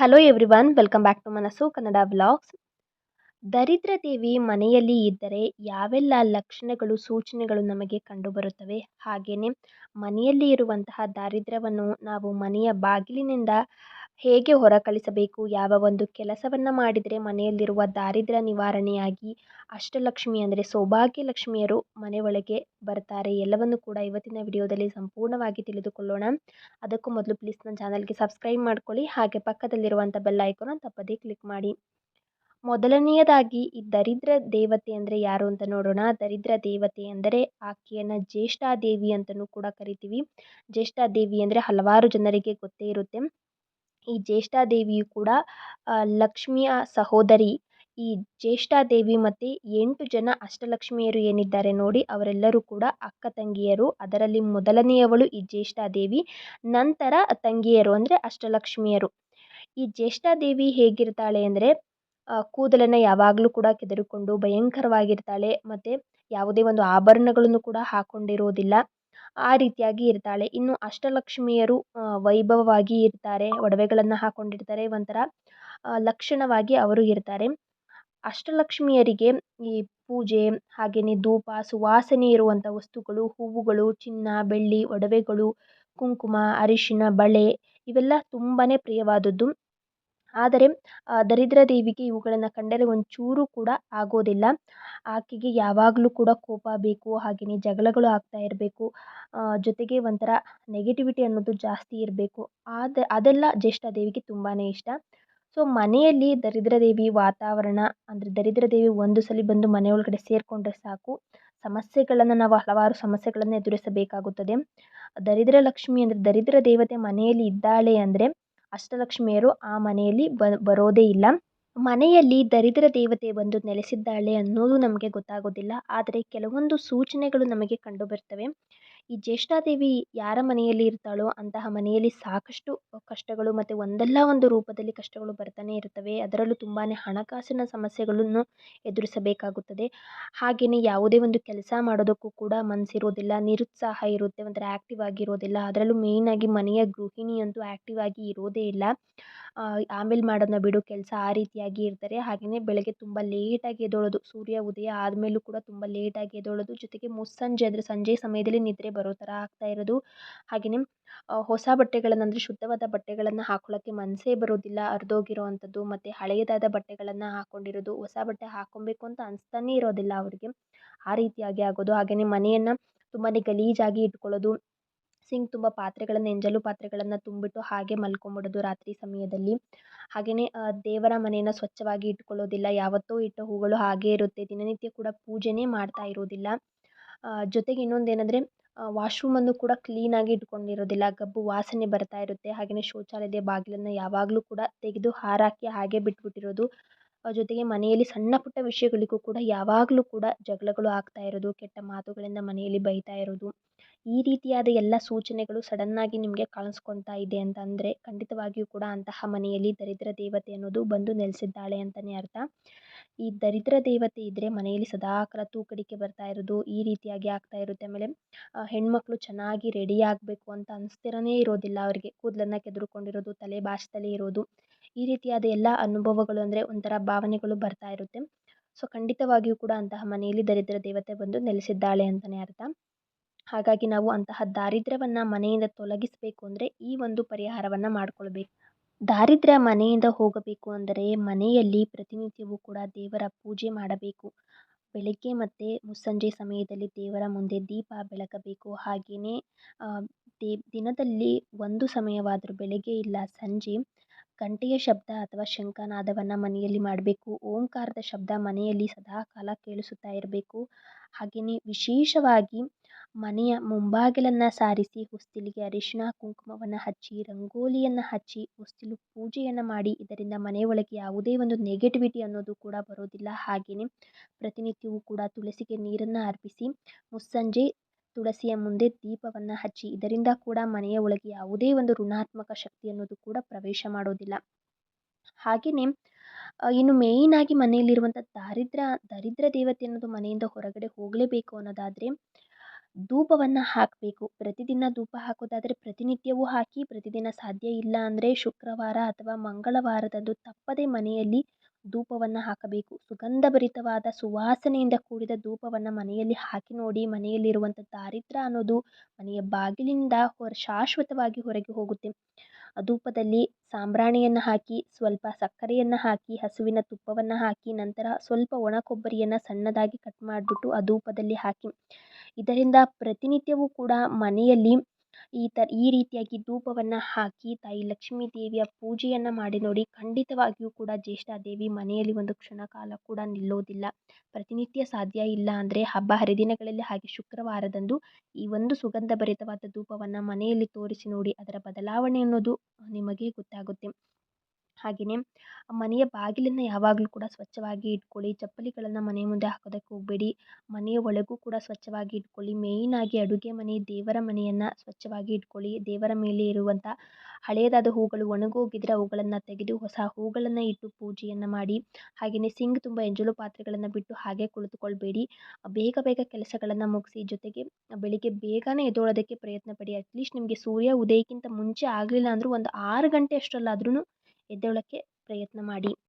Hello everyone welcome back to Manassu Kannada vlogs ದರಿದ್ರ ದೇವಿ ಮನೆಯಲ್ಲಿ ಇದ್ದರೆ ಯಾವೆಲ್ಲ ಲಕ್ಷಣಗಳು, ಸೂಚನೆಗಳು ನಮಗೆ ಕಂಡುಬರುತ್ತವೆ? ಹಾಗೆಯೇ ಮನೆಯಲ್ಲಿ ಇರುವಂತಹ ದಾರಿದ್ರ್ಯವನ್ನು ನಾವು ಮನೆಯ ಬಾಗಿಲಿನಿಂದ ಹೇಗೆ ಹೊರಕಳಿಸಬೇಕು? ಯಾವ ಒಂದು ಕೆಲಸವನ್ನು ಮಾಡಿದರೆ ಮನೆಯಲ್ಲಿರುವ ದಾರಿದ್ರ್ಯ ನಿವಾರಣೆಯಾಗಿ ಅಷ್ಟಲಕ್ಷ್ಮಿ ಅಂದರೆ ಸೌಭಾಗ್ಯ ಲಕ್ಷ್ಮಿಯರು ಮನೆ ಒಳಗೆ ಬರ್ತಾರೆ. ಎಲ್ಲವನ್ನು ಕೂಡ ಇವತ್ತಿನ ವಿಡಿಯೋದಲ್ಲಿ ಸಂಪೂರ್ಣವಾಗಿ ತಿಳಿದುಕೊಳ್ಳೋಣ. ಅದಕ್ಕೂ ಮೊದಲು ಪ್ಲೀಸ್ ನನ್ನ ಚಾನಲ್ಗೆ ಸಬ್ಸ್ಕ್ರೈಬ್ ಮಾಡ್ಕೊಳ್ಳಿ. ಹಾಗೆ ಪಕ್ಕದಲ್ಲಿರುವಂಥ ಬೆಲ್ ಐಕೋನ ತಪ್ಪದೇ ಕ್ಲಿಕ್ ಮಾಡಿ. ಮೊದಲನೆಯದಾಗಿ ಈ ದರಿದ್ರ ದೇವತೆ ಅಂದರೆ ಯಾರು ಅಂತ ನೋಡೋಣ. ದರಿದ್ರ ದೇವತೆ ಅಂದರೆ ಆಕೆಯನ್ನು ಜ್ಯೇಷ್ಠಾದೇವಿ ಅಂತಲೂ ಕೂಡ ಕರಿತೀವಿ. ಜ್ಯೇಷ್ಠಾದೇವಿ ಅಂದರೆ ಹಲವಾರು ಜನರಿಗೆ ಗೊತ್ತೇ ಇರುತ್ತೆ. ಈ ಜ್ಯೇಷ್ಠಾದೇವಿಯು ಕೂಡ ಲಕ್ಷ್ಮಿಯ ಸಹೋದರಿ. ಈ ಜ್ಯೇಷ್ಠಾದೇವಿ ಮತ್ತು ಎಂಟು ಜನ ಅಷ್ಟಲಕ್ಷ್ಮಿಯರು ಏನಿದ್ದಾರೆ ನೋಡಿ, ಅವರೆಲ್ಲರೂ ಕೂಡ ಅಕ್ಕ ತಂಗಿಯರು. ಅದರಲ್ಲಿ ಮೊದಲನೆಯವಳು ಈ ಜ್ಯೇಷ್ಠಾದೇವಿ, ನಂತರ ತಂಗಿಯರು ಅಂದರೆ ಅಷ್ಟಲಕ್ಷ್ಮಿಯರು. ಈ ಜ್ಯೇಷ್ಠಾದೇವಿ ಹೇಗಿರ್ತಾಳೆ ಅಂದರೆ ಕೂದಲನ್ನು ಯಾವಾಗಲೂ ಕೂಡ ಕೆದರಿಕೊಂಡು ಭಯಂಕರವಾಗಿರ್ತಾಳೆ, ಮತ್ತು ಯಾವುದೇ ಒಂದು ಆಭರಣಗಳನ್ನು ಕೂಡ ಹಾಕ್ಕೊಂಡಿರೋದಿಲ್ಲ ಆ ರೀತಿಯಾಗಿ ಇರ್ತಾಳೆ. ಇನ್ನು ಅಷ್ಟಲಕ್ಷ್ಮಿಯರು ವೈಭವವಾಗಿ ಇರ್ತಾರೆ, ಒಡವೆಗಳನ್ನು ಹಾಕೊಂಡಿರ್ತಾರೆ, ಒಂಥರ ಲಕ್ಷಣವಾಗಿ ಅವರು ಇರ್ತಾರೆ. ಅಷ್ಟಲಕ್ಷ್ಮಿಯರಿಗೆ ಈ ಪೂಜೆ ಹಾಗೆಯೇ ಧೂಪ, ಸುವಾಸನೆ ಇರುವಂಥ ವಸ್ತುಗಳು, ಹೂವುಗಳು, ಚಿನ್ನ, ಬೆಳ್ಳಿ, ಒಡವೆಗಳು, ಕುಂಕುಮ, ಅರಿಶಿನ, ಬಳೆ, ಇವೆಲ್ಲ ತುಂಬಾ ಪ್ರಿಯವಾದದ್ದು. ಆದರೆ ದರಿದ್ರ ದೇವಿಗೆ ಇವುಗಳನ್ನು ಕಂಡರೆ ಒಂಚೂರು ಕೂಡ ಆಗೋದಿಲ್ಲ. ಆಕೆಗೆ ಯಾವಾಗಲೂ ಕೂಡ ಕೋಪ ಬೇಕು ಹಾಗೆಯೇ ಜಗಳಗಳು ಆಗ್ತಾ ಇರಬೇಕು. ಜೊತೆಗೆ ಒಂಥರ ನೆಗೆಟಿವಿಟಿ ಅನ್ನೋದು ಜಾಸ್ತಿ ಇರಬೇಕು. ಆದ, ಅದೆಲ್ಲ ಜ್ಯೇಷ್ಠ ದೇವಿಗೆ ತುಂಬಾ ಇಷ್ಟ. ಸೊ ಮನೆಯಲ್ಲಿ ದರಿದ್ರ ದೇವಿ ವಾತಾವರಣ, ಅಂದರೆ ದರಿದ್ರ ದೇವಿ ಒಂದು ಸಲ ಬಂದು ಮನೆ ಒಳಗಡೆ ಸೇರಿಕೊಂಡ್ರೆ ಸಾಕು. ಸಮಸ್ಯೆಗಳನ್ನು ನಾವು ಹಲವಾರು ಸಮಸ್ಯೆಗಳನ್ನು ಎದುರಿಸಬೇಕಾಗುತ್ತದೆ. ದರಿದ್ರ ಲಕ್ಷ್ಮಿ ಅಂದರೆ ದರಿದ್ರ ದೇವತೆ ಮನೆಯಲ್ಲಿ ಇದ್ದಾಳೆ ಅಂದರೆ ಅಷ್ಟಲಕ್ಷ್ಮಿಯರು ಆ ಮನೆಯಲ್ಲಿ ಬರೋದೇ ಇಲ್ಲ. ಮನೆಯಲ್ಲಿ ದರಿದ್ರ ದೇವತೆ ಬಂದು ನೆಲೆಸಿದ್ದಾಳೆ ಅನ್ನೋದು ನಮಗೆ ಗೊತ್ತಾಗೋದಿಲ್ಲ. ಆದರೆ ಕೆಲವೊಂದು ಸೂಚನೆಗಳು ನಮಗೆ ಕಂಡುಬರ್ತವೆ ಈ ಜ್ಯೇಷ್ಠಾದೇವಿ ಯಾರ ಮನೆಯಲ್ಲಿ ಇರ್ತಾಳೋ ಅಂತಹ ಮನೆಯಲ್ಲಿ ಸಾಕಷ್ಟು ಕಷ್ಟಗಳು ಮತ್ತು ಒಂದಲ್ಲ ಒಂದು ರೂಪದಲ್ಲಿ ಕಷ್ಟಗಳು ಬರ್ತಾನೆ ಇರ್ತವೆ ಅದರಲ್ಲೂ ತುಂಬಾ ಹಣಕಾಸಿನ ಸಮಸ್ಯೆಗಳನ್ನು ಎದುರಿಸಬೇಕಾಗುತ್ತದೆ. ಹಾಗೆಯೇ ಯಾವುದೇ ಒಂದು ಕೆಲಸ ಮಾಡೋದಕ್ಕೂ ಕೂಡ ಮನಸ್ಸಿರೋದಿಲ್ಲ ನಿರುತ್ಸಾಹ ಇರುತ್ತೆ, ಒಂಥರ ಆ್ಯಕ್ಟಿವ್ ಆಗಿರೋದಿಲ್ಲ. ಅದರಲ್ಲೂ ಮೇಯ್ನಾಗಿ ಮನೆಯ ಗೃಹಿಣಿಯಂತೂ ಆ್ಯಕ್ಟಿವ್ ಆಗಿ ಇರೋದೇ ಇಲ್ಲ. ಆಮೇಲೆ ಮಾಡೋದನ್ನ ಬಿಡು, ಕೆಲಸ ಆ ರೀತಿಯಾಗಿ ಇರ್ತಾರೆ. ಹಾಗೆಯೇ ಬೆಳಗ್ಗೆ ತುಂಬ ಲೇಟಾಗಿ ಎದ್ದೇಳೋದು. ಸೂರ್ಯ ಉದಯ ಆದಮೇಲೂ ಕೂಡ ತುಂಬ ಲೇಟಾಗಿ ಎದ್ದೇಳೋದು. ಜೊತೆಗೆ ಮುಸ್ಸಂಜೆ ಅಂದರೆ ಸಂಜೆ ಸಮಯದಲ್ಲಿ ನಿದ್ರೆ ಬರೋ ಥರ ಆಗ್ತಾ ಇರೋದು. ಹಾಗೆಯೇ ಹೊಸ ಬಟ್ಟೆಗಳನ್ನು ಅಂದರೆ ಶುದ್ಧವಾದ ಬಟ್ಟೆಗಳನ್ನು ಹಾಕೊಳ್ಳೋಕ್ಕೆ ಮನಸ್ಸೇ ಬರೋದಿಲ್ಲ. ಹರಿದೋಗಿರೋ ಅಂಥದ್ದು ಮತ್ತು ಹಳೆಯದಾದ ಬಟ್ಟೆಗಳನ್ನು ಹಾಕ್ಕೊಂಡಿರೋದು ಹೊಸ ಬಟ್ಟೆ ಹಾಕ್ಕೊಬೇಕು ಅಂತ ಅನಿಸ್ತಾನೇ ಇರೋದಿಲ್ಲ ಅವರಿಗೆ. ಆ ರೀತಿಯಾಗಿ ಆಗೋದು. ಹಾಗೆಯೇ ಮನೆಯನ್ನು ತುಂಬಾ ಗಲೀಜಾಗಿ ಇಟ್ಕೊಳ್ಳೋದು. ಸಿಂಕ್ ತುಂಬ ಪಾತ್ರೆಗಳನ್ನು, ಎಂಜಲು ಪಾತ್ರೆಗಳನ್ನು ತುಂಬಿಟ್ಟು ಹಾಗೆ ಮಲ್ಕೊಂಬಿಡೋದು ರಾತ್ರಿ ಸಮಯದಲ್ಲಿ. ಹಾಗೆಯೇ ದೇವರ ಮನೆಯನ್ನು ಸ್ವಚ್ಛವಾಗಿ ಇಟ್ಕೊಳ್ಳೋದಿಲ್ಲ. ಯಾವತ್ತೋ ಇಟ್ಟ ಹೂಗಳು ಹಾಗೇ ಇರುತ್ತೆ. ದಿನನಿತ್ಯ ಕೂಡ ಪೂಜೆನೇ ಮಾಡ್ತಾ ಇರೋದಿಲ್ಲ. ಜೊತೆಗೆ ಇನ್ನೊಂದು ಏನಂದರೆ ವಾಶ್ರೂಮನ್ನು ಕೂಡ ಕ್ಲೀನಾಗಿ ಇಟ್ಕೊಂಡಿರೋದಿಲ್ಲ. ಗಬ್ಬು ವಾಸನೆ ಬರ್ತಾ ಇರುತ್ತೆ. ಹಾಗೆಯೇ ಶೌಚಾಲಯದ ಬಾಗಿಲನ್ನು ಯಾವಾಗಲೂ ಕೂಡ ತೆಗೆದು ಹಾರಾಕಿ ಹಾಗೆ ಬಿಟ್ಬಿಟ್ಟಿರೋದು. ಜೊತೆಗೆ ಮನೆಯಲ್ಲಿ ಸಣ್ಣ ಪುಟ್ಟ ವಿಷಯಗಳಿಗೂ ಕೂಡ ಯಾವಾಗಲೂ ಕೂಡ ಜಗಳಗಳು ಆಗ್ತಾ ಇರೋದು. ಕೆಟ್ಟ ಮಾತುಗಳಿಂದ ಮನೆಯಲ್ಲಿ ಬೈತಾ ಇರೋದು. ಈ ರೀತಿಯಾದ ಎಲ್ಲ ಸೂಚನೆಗಳು ಸಡನ್ನಾಗಿ ನಿಮಗೆ ಕಾಣಿಸ್ಕೊತಾ ಇದೆ ಅಂತಂದರೆ ಖಂಡಿತವಾಗಿಯೂ ಕೂಡ ಅಂತಹ ಮನೆಯಲ್ಲಿ ದರಿದ್ರ ದೇವತೆ ಅನ್ನೋದು ಬಂದು ನೆಲೆಸಿದ್ದಾಳೆ ಅಂತಲೇ ಅರ್ಥ. ಈ ದರಿದ್ರ ದೇವತೆ ಇದ್ದರೆ ಮನೆಯಲ್ಲಿ ಸದಾಕಾಲ ತೂಕಡಿಕೆ ಬರ್ತಾ ಇರೋದು, ಈ ರೀತಿಯಾಗಿ ಆಗ್ತಾ ಇರುತ್ತೆ. ಆಮೇಲೆ ಹೆಣ್ಮಕ್ಳು ಚೆನ್ನಾಗಿ ರೆಡಿ ಆಗಬೇಕು ಅಂತ ಅನಿಸ್ತಿರನೇ ಇರೋದಿಲ್ಲ ಅವರಿಗೆ. ಕೂದಲನ್ನು ಕೆದರುಕೊಂಡಿರೋದು, ತಲೆ ಬಾಚ್ತಲೇ ಇರೋದು. ಈ ರೀತಿಯಾದ ಎಲ್ಲ ಅನುಭವಗಳು ಅಂದರೆ ಒಂಥರ ಭಾವನೆಗಳು ಬರ್ತಾ ಇರುತ್ತೆ. ಸೊ, ಖಂಡಿತವಾಗಿಯೂ ಕೂಡ ಅಂತಹ ಮನೆಯಲ್ಲಿ ದರಿದ್ರ ದೇವತೆ ಬಂದು ನೆಲೆಸಿದ್ದಾಳೆ ಅಂತಲೇ ಅರ್ಥ. ಹಾಗಾಗಿ ನಾವು ಅಂತಹ ದಾರಿದ್ರ್ಯವನ್ನು ಮನೆಯಿಂದ ತೊಲಗಿಸಬೇಕು ಅಂದರೆ ಈ ಒಂದು ಪರಿಹಾರವನ್ನು ಮಾಡಿಕೊಳ್ಬೇಕು. ದಾರಿದ್ರ್ಯ ಮನೆಯಿಂದ ಹೋಗಬೇಕು ಅಂದರೆ ಮನೆಯಲ್ಲಿ ಪ್ರತಿನಿತ್ಯವೂ ಕೂಡ ದೇವರ ಪೂಜೆ ಮಾಡಬೇಕು. ಬೆಳಗ್ಗೆ ಮತ್ತು ಮುಸ್ಸಂಜೆ ಸಮಯದಲ್ಲಿ ದೇವರ ಮುಂದೆ ದೀಪ ಬೆಳಗಬೇಕು ಹಾಗೆಯೇ ದೇ, ದಿನದಲ್ಲಿ ಒಂದು ಸಮಯವಾದರೂ ಬೆಳಗ್ಗೆ ಇಲ್ಲ ಸಂಜೆ ಗಂಟೆಯ ಶಬ್ದ ಅಥವಾ ಶಂಖನಾದವನ್ನು ಮನೆಯಲ್ಲಿ ಮಾಡಬೇಕು. ಓಂಕಾರದ ಶಬ್ದ ಮನೆಯಲ್ಲಿ ಸದಾಕಾಲ ಕೇಳಿಸುತ್ತಾ ಇರಬೇಕು. ಹಾಗೆಯೇ ವಿಶೇಷವಾಗಿ ಮನೆಯ ಮುಂಬಾಗಿಲನ್ನು ಸಾರಿಸಿ ಹೊಸ್ತಿಲಿಗೆ ಅರಿಶಿನ ಕುಂಕುಮವನ್ನು ಹಚ್ಚಿ, ರಂಗೋಲಿಯನ್ನು ಹಚ್ಚಿ, ಹೊಸ್ತಿಲು ಪೂಜೆಯನ್ನು ಮಾಡಿ, ಇದರಿಂದ ಮನೆಯೊಳಗೆ ಯಾವುದೇ ಒಂದು ನೆಗೆಟಿವಿಟಿ ಅನ್ನೋದು ಕೂಡ ಬರೋದಿಲ್ಲ. ಹಾಗೆಯೇ ಪ್ರತಿನಿತ್ಯವೂ ಕೂಡ ತುಳಸಿಗೆ ನೀರನ್ನು ಅರ್ಪಿಸಿ, ಮುಸ್ಸಂಜೆ ತುಳಸಿಯ ಮುಂದೆ ದೀಪವನ್ನು ಹಚ್ಚಿ, ಇದರಿಂದ ಕೂಡ ಮನೆಯ ಒಳಗೆ ಯಾವುದೇ ಒಂದು ಋಣಾತ್ಮಕ ಶಕ್ತಿ ಅನ್ನೋದು ಕೂಡ ಪ್ರವೇಶ ಮಾಡೋದಿಲ್ಲ. ಹಾಗೆಯೇ ಇನ್ನು ಮೇಯ್ನಾಗಿ ಮನೆಯಲ್ಲಿರುವಂಥ ದಾರಿದ್ರ, ದರಿದ್ರ ದೇವತೆ ಅನ್ನೋದು ಮನೆಯಿಂದ ಹೊರಗಡೆ ಹೋಗಲೇಬೇಕು ಅನ್ನೋದಾದರೆ ಧೂಪವನ್ನು ಹಾಕಬೇಕು. ಪ್ರತಿದಿನ ಧೂಪ ಹಾಕೋದಾದರೆ ಪ್ರತಿನಿತ್ಯವೂ ಹಾಕಿ ಪ್ರತಿದಿನ ಸಾಧ್ಯ ಇಲ್ಲ ಅಂದರೆ ಶುಕ್ರವಾರ ಅಥವಾ ಮಂಗಳವಾರದಂದು ತಪ್ಪದೆ ಮನೆಯಲ್ಲಿ ಧೂಪವನ್ನು ಹಾಕಬೇಕು. ಸುಗಂಧಭರಿತವಾದ ಸುವಾಸನೆಯಿಂದ ಕೂಡಿದ ಧೂಪವನ್ನು ಮನೆಯಲ್ಲಿ ಹಾಕಿ ನೋಡಿ ಮನೆಯಲ್ಲಿರುವಂಥ ದಾರಿದ್ರ ಅನ್ನೋದು ಮನೆಯ ಬಾಗಿಲಿಂದ ಹೊರ ಶಾಶ್ವತವಾಗಿ ಹೊರಗೆ ಹೋಗುತ್ತೆ. ಧೂಪದಲ್ಲಿ ಸಾಂಬ್ರಾಣಿಯನ್ನು ಹಾಕಿ, ಸ್ವಲ್ಪ ಸಕ್ಕರೆಯನ್ನು ಹಾಕಿ, ಹಸುವಿನ ತುಪ್ಪವನ್ನು ಹಾಕಿ, ನಂತರ ಸ್ವಲ್ಪ ಒಣ ಕೊಬ್ಬರಿಯನ್ನು ಸಣ್ಣದಾಗಿ ಕಟ್ ಮಾಡಿಬಿಟ್ಟು ಆ ಧೂಪದಲ್ಲಿ ಹಾಕಿ. ಇದರಿಂದ ಪ್ರತಿನಿತ್ಯವೂ ಕೂಡ ಮನೆಯಲ್ಲಿ ಈ ತ, ಈ ರೀತಿಯಾಗಿ ಧೂಪವನ್ನು ಹಾಕಿ ತಾಯಿ ಲಕ್ಷ್ಮೀ ದೇವಿಯ ಪೂಜೆಯನ್ನು ಮಾಡಿ ನೋಡಿ ಖಂಡಿತವಾಗಿಯೂ ಕೂಡ ಜ್ಯೇಷ್ಠಾದೇವಿ ಮನೆಯಲ್ಲಿ ಒಂದು ಕ್ಷಣ ಕಾಲ ಕೂಡ ನಿಲ್ಲೋದಿಲ್ಲ. ಪ್ರತಿನಿತ್ಯ ಸಾಧ್ಯ ಇಲ್ಲ ಅಂದರೆ ಹಬ್ಬ ಹರಿದಿನಗಳಲ್ಲಿ ಹಾಗೆ ಶುಕ್ರವಾರದಂದು ಈ ಒಂದು ಸುಗಂಧಭರಿತವಾದ ಧೂಪವನ್ನು ಮನೆಯಲ್ಲಿ ತೋರಿಸಿ ನೋಡಿ ಅದರ ಬದಲಾವಣೆ ಅನ್ನೋದು ನಿಮಗೆ ಗೊತ್ತಾಗುತ್ತೆ. ಹಾಗೆಯೇ ಮನೆಯ ಬಾಗಿಲನ್ನು ಯಾವಾಗಲೂ ಕೂಡ ಸ್ವಚ್ಛವಾಗಿ ಇಟ್ಕೊಳ್ಳಿ, ಚಪ್ಪಲಿಗಳನ್ನು ಮನೆ ಮುಂದೆ ಹಾಕೋದಕ್ಕೆ ಹೋಗಬೇಡಿ, ಮನೆಯ ಒಳಗೂ ಕೂಡ ಸ್ವಚ್ಛವಾಗಿ ಇಟ್ಕೊಳ್ಳಿ ಮೇಯ್ನಾಗಿ ಅಡುಗೆ ಮನೆ, ದೇವರ ಮನೆಯನ್ನು ಸ್ವಚ್ಛವಾಗಿ ಇಟ್ಕೊಳ್ಳಿ, ದೇವರ ಮೇಲೆ ಇರುವಂಥ ಹಳೆಯದಾದ ಹೂಗಳು ಒಣಗೋಗಿದ್ರೆ ಅವುಗಳನ್ನು ತೆಗೆದು ಹೊಸ ಹೂಗಳನ್ನು ಇಟ್ಟು ಪೂಜೆಯನ್ನು ಮಾಡಿ ಹಾಗೆಯೇ ಸಿಂಕ್ ತುಂಬ ಎಂಜಲು ಪಾತ್ರೆಗಳನ್ನು ಬಿಟ್ಟು ಹಾಗೆ ಕುಳಿತುಕೊಳ್ಬೇಡಿ, ಬೇಗ ಬೇಗ ಕೆಲಸಗಳನ್ನು ಮುಗಿಸಿ ಜೊತೆಗೆ ಬೆಳಿಗ್ಗೆ ಬೇಗನೆ ಎದ್ದೇಳೋದಕ್ಕೆ ಪ್ರಯತ್ನ ಪಡಿ ಅಟ್ಲೀಸ್ಟ್ ನಿಮಗೆ ಸೂರ್ಯ ಉದಯಕ್ಕಿಂತ ಮುಂಚೆ ಆಗಲಿಲ್ಲ ಅಂದರೂ ಒಂದು ಆರು ಗಂಟೆ ಅಷ್ಟರಲ್ಲಾದ್ರೂ ಎದ್ದೇಳೋಕ್ಕೆ ಪ್ರಯತ್ನ ಮಾಡಿ.